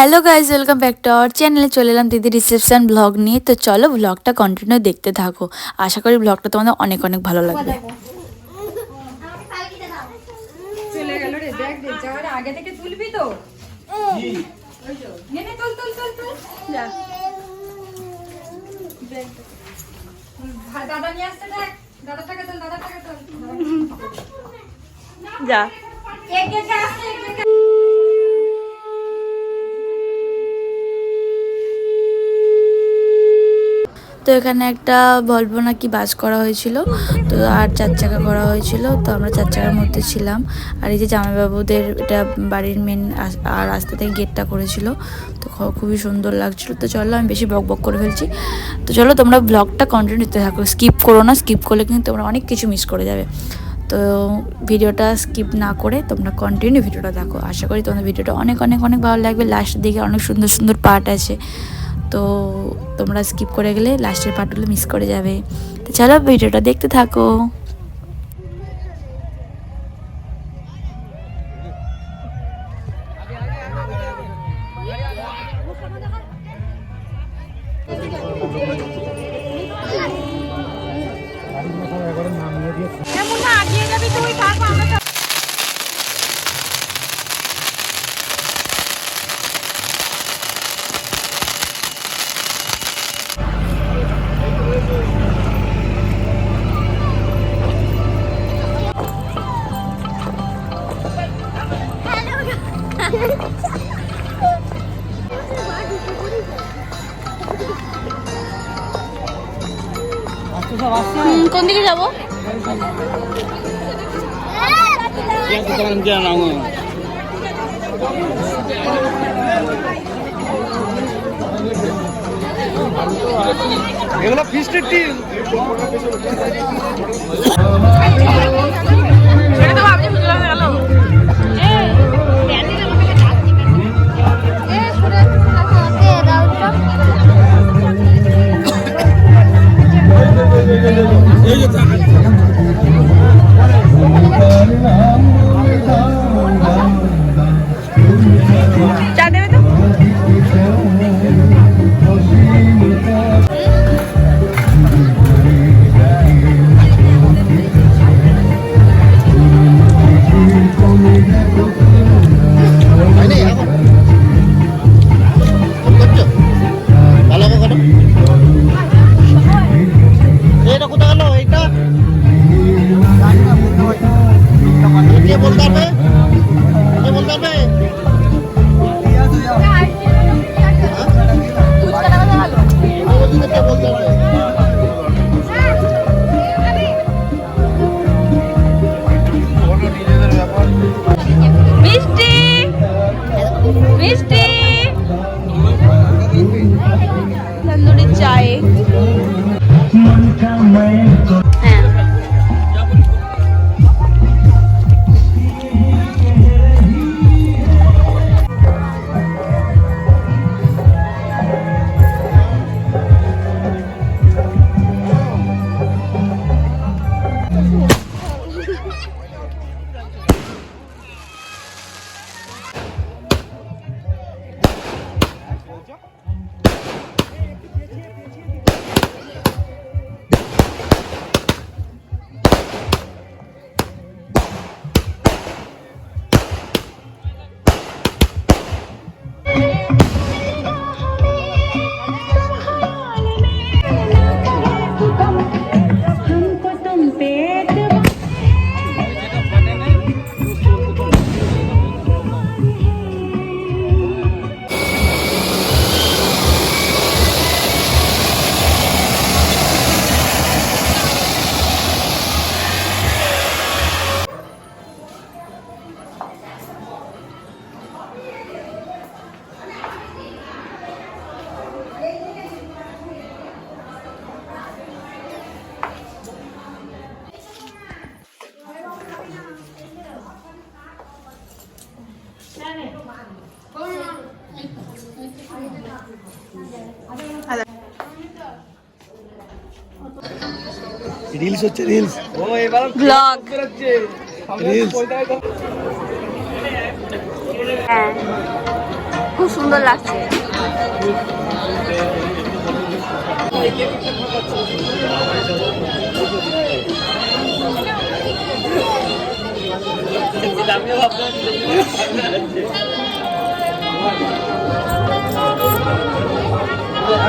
Hello guys welcome back to our চ্যানেলে চলে এলাম দিদি রিসেপশন ব্লগ নিয়ে। তো চলো ব্লগটা কন্টিনিউ দেখতে থাকো। আশা করি ব্লগটা তোমাদের অনেক অনেক ভালো লাগবে। চলে গেল রে দেখ রে যাওয়ার আগে থেকে তুলবি তো। নে নে তুল তুল তুল তুল। যা। দেখ, দেখ। ভা- দাদা নিয়ে আসতে দেখ। দাদার টাকা তুল দাদার টাকা তুল। যা। এক গেছে আসছে তো এখানে একটা বলব না কি বাস করা হয়েছিল। তো আর চার চাকা করা হয়েছিল। তো আমরা চার চাকার মধ্যে ছিলাম। আর এই যে জামাইবাবুদের এটা বাড়ির মেন আর রাস্তা থেকে গেটটা করেছিল। তো খুবই সুন্দর লাগছিল। তো চলো আমি বেশি বক বক করে ফেলছি। তো চলো তোমরা ব্লগটা কন্টিনিউ দিতে থাকো। স্কিপ করো না স্কিপ করলে কিন্তু তোমরা অনেক কিছু মিস করে যাবে। তো ভিডিওটা স্কিপ না করে তোমরা কন্টিনিউ ভিডিওটা দেখো। আশা করি তোমাদের ভিডিওটা অনেক অনেক অনেক ভালো লাগবে। লাস্টের দিকে অনেক সুন্দর সুন্দর পার্ট আছে। তো তোমরা স্কিপ করে গেলে লাস্টের পার্টগুলো মিস করে যাবে। তো চলো, ভিডিওটা দেখতে থাকো। কোন দিকে যাব? এগুলো ফিস্টের টিম Thank you. রিলস হচ্ছে রিলস ও এবার ব্লগ রিলস হ্যাঁ খুব সুন্দর লাগছে।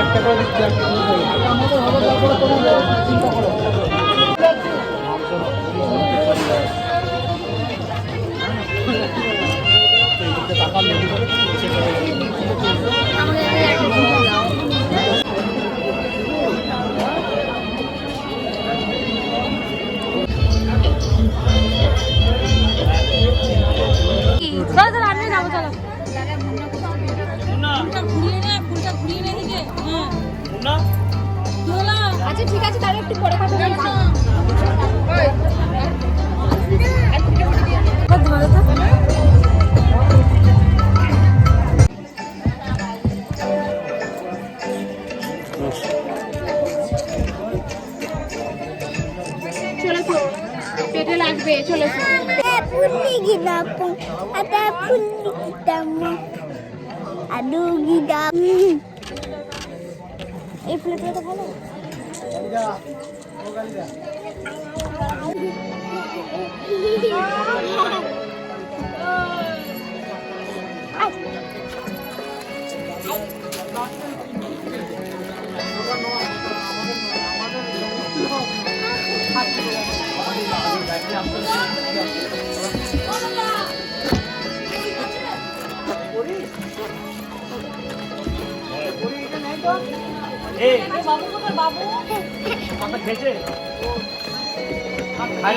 একটা করে দিচ্ছি আমাদের হবে তারপরে তোমার চিন্তা করো আচ্ছা ঠিক আছে তাহলে একটু পরে কথা বলছি। চলেছো? পেটে লাগবে ada puli kita mu. Aduh kita. এই ফুলটা তো ভালো বাইরে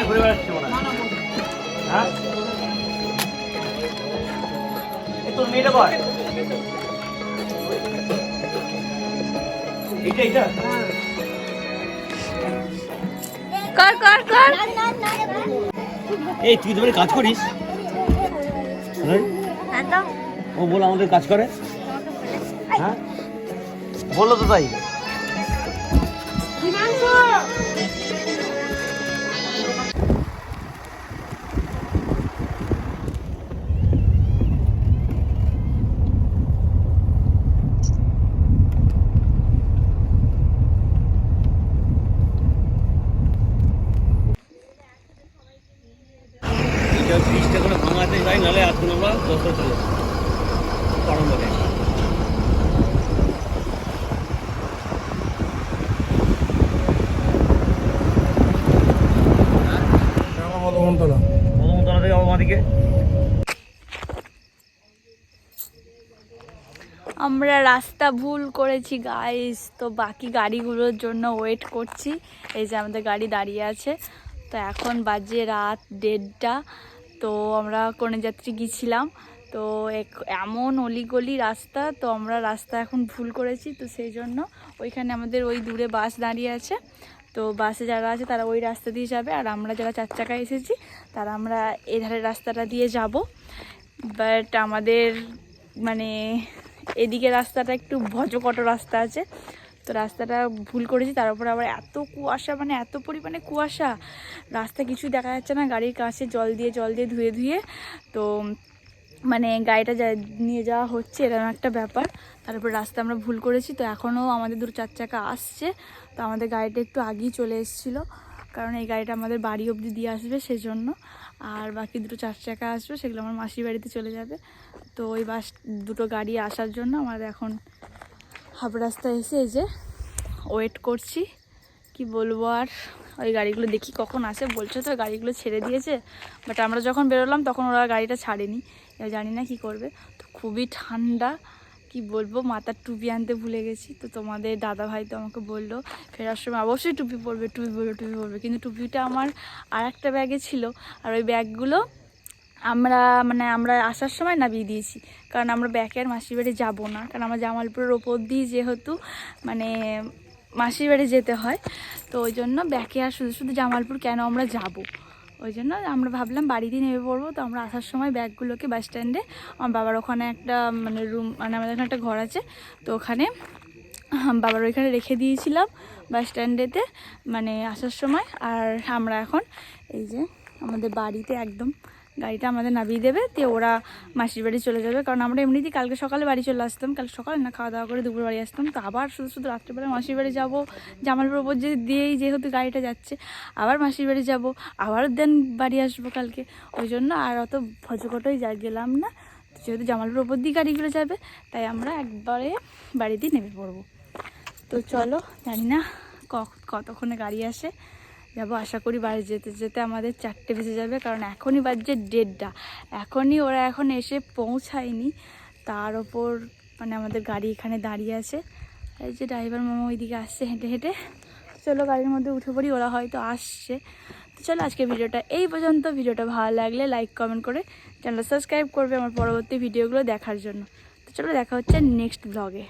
ঘুরে বেড়াচ্ছে মনে হ্যাঁ। তোর মেয়েটা কয়? এইটা এইটা? কর কর কর। এই তুই তো কাজ করিস। হ্যাঁ? ও বল আমাদের কাজ করে। হ্যাঁ? বলল তো তাই আমরা রাস্তা ভুল করেছি গাইস তো বাকি গাড়িগুলোর জন্য ওয়েট করছি। এই যে আমাদের গাড়ি দাঁড়িয়ে আছে। তো এখন বাজে রাত দেড়টা। তো আমরা কোনে যাত্রী গিয়েছিলাম। তো এমন অলিগলি রাস্তা। তো আমরা রাস্তা এখন ভুল করেছি। তো সেই জন্য ওইখানে আমাদের ওই দূরে বাস দাঁড়িয়ে আছে। তো বাসে যারা আছে, তারা ওই রাস্তা দিয়ে যাবে। আর আমরা যারা চার চাকায় এসেছি, তারা আমরা এধারের রাস্তাটা দিয়ে যাব। বাট আমাদের মানে এদিকে রাস্তাটা একটু ভজকট রাস্তা আছে। তো রাস্তাটা ভুল করেছি, তার উপরে আবার এত কুয়াশা মানে এত পরিমাণে কুয়াশা। রাস্তা কিছু দেখা যাচ্ছে না, গাড়ির কাছে জল দিয়ে জল দিয়ে ধুয়ে ধুয়ে। তো মানে গাড়িটা নিয়ে যাওয়া হচ্ছে, এরকম একটা ব্যাপার। তারপর রাস্তা আমরা ভুল করেছি, তো এখনও আমাদের দুটো চার চাকা আসছে। তো আমাদের গাড়িটা একটু আগেই চলে এসেছিল। কারণ এই গাড়িটা আমাদের বাড়ি অবধি দিয়ে আসবে সেজন্য। আর বাকি দুটো চার চাকা আসবে, সেগুলো আমার মাসির বাড়িতে চলে যাবে। তো ওই বাস, দুটো গাড়ি আসার জন্য আমাদের এখন হাফ রাস্তা এসে যে ওয়েট করছি। কি বলব আর? ওই গাড়িগুলো দেখি কখন আসে। বলছে তো গাড়িগুলো ছেড়ে দিয়েছে বাট আমরা যখন বেরোলাম তখন ওরা গাড়িটা ছাড়েনি। এবার জানি না কি করবে। তো খুবই ঠান্ডা। কি বলব, মাথার টুপি আনতে ভুলে গেছি। তো তোমাদের দাদা ভাই তো আমাকে বলল, ফেরার সময় অবশ্যই টুপি পরবে টুপি পরবে টুপি পরবে। কিন্তু টুপিটা আমার আর একটা ব্যাগে ছিল, আর ওই ব্যাগগুলো আমরা মানে আমরা আসার সময় নামিয়ে দিয়েছি। কারণ আমরা ব্যাকে আর মাসির বাড়ি যাব না। কারণ আমার জামালপুরের ওপর দিয়ে যেহেতু মানে মাসির বাড়ি যেতে হয়, তো ওই জন্য ব্যাকে আর শুধু শুধু জামালপুর কেন আমরা যাব? ওই জন্য আমরা ভাবলাম বাড়িতে নেমে পড়ব। তো আমরা আসার সময় ব্যাগগুলোকে বাস স্ট্যান্ডে আমার বাবার ওখানে একটা মানে রুম মানে আমাদের এখানে একটা ঘর আছে। তো ওখানে বাবার ওইখানে রেখে দিয়েছিলাম বাস স্ট্যান্ডেতে মানে আসার সময়। আর আমরা এখন, এই যে আমাদের বাড়িতে একদম গাড়িটা আমাদের নামিয়ে দেবে, দিয়ে ওরা মাসির বাড়ি চলে যাবে। কারণ আমরা এমনিতেই কালকে সকালে বাড়ি চলে আসতাম, কাল সকালে না, খাওয়া দাওয়া করে দুপুর বাড়ি আসতাম। তো আবার শুধু শুধু রাত্রেবেলা মাসির বাড়ি যাব, জামালপুর ওপর যে দিয়েই যেহেতু গাড়িটা যাচ্ছে, আবার মাসির বাড়ি যাব, আবার দেন বাড়ি আসব কালকে। ওই জন্য আর অত ভজকটোই যা গেলাম না। যেহেতু জামালপুর ওপর দিয়ে গাড়িগুলো যাবে, তাই আমরা একবারে বাড়িতেই নেমে পড়ব। তো চলো, জানি না কতক্ষণে গাড়ি আসে। যাব। আশা করি বাড়ি যেতে যেতে আমাদের চারটে বেজে যাবে, কারণ এখনই বাজছে দেড়টা। এখনই ওরা এখন এসে পৌঁছায়নি। তার ওপর মানে আমাদের গাড়ি এখানে দাঁড়িয়ে আছে। এই যে ড্রাইভার মামা ওইদিকে আসছে হেঁটে হেঁটে। চলো গাড়ির মধ্যে উঠে পড়ি, ওরা হয়তো আসছে। তো চলো আজকে ভিডিওটা এই পর্যন্ত। ভিডিওটা ভালো লাগলে লাইক কমেন্ট করে চ্যানেলটা সাবস্ক্রাইব করবে আমার পরবর্তী ভিডিওগুলো দেখার জন্য। তো চলো দেখা হচ্ছে নেক্সট ব্লগে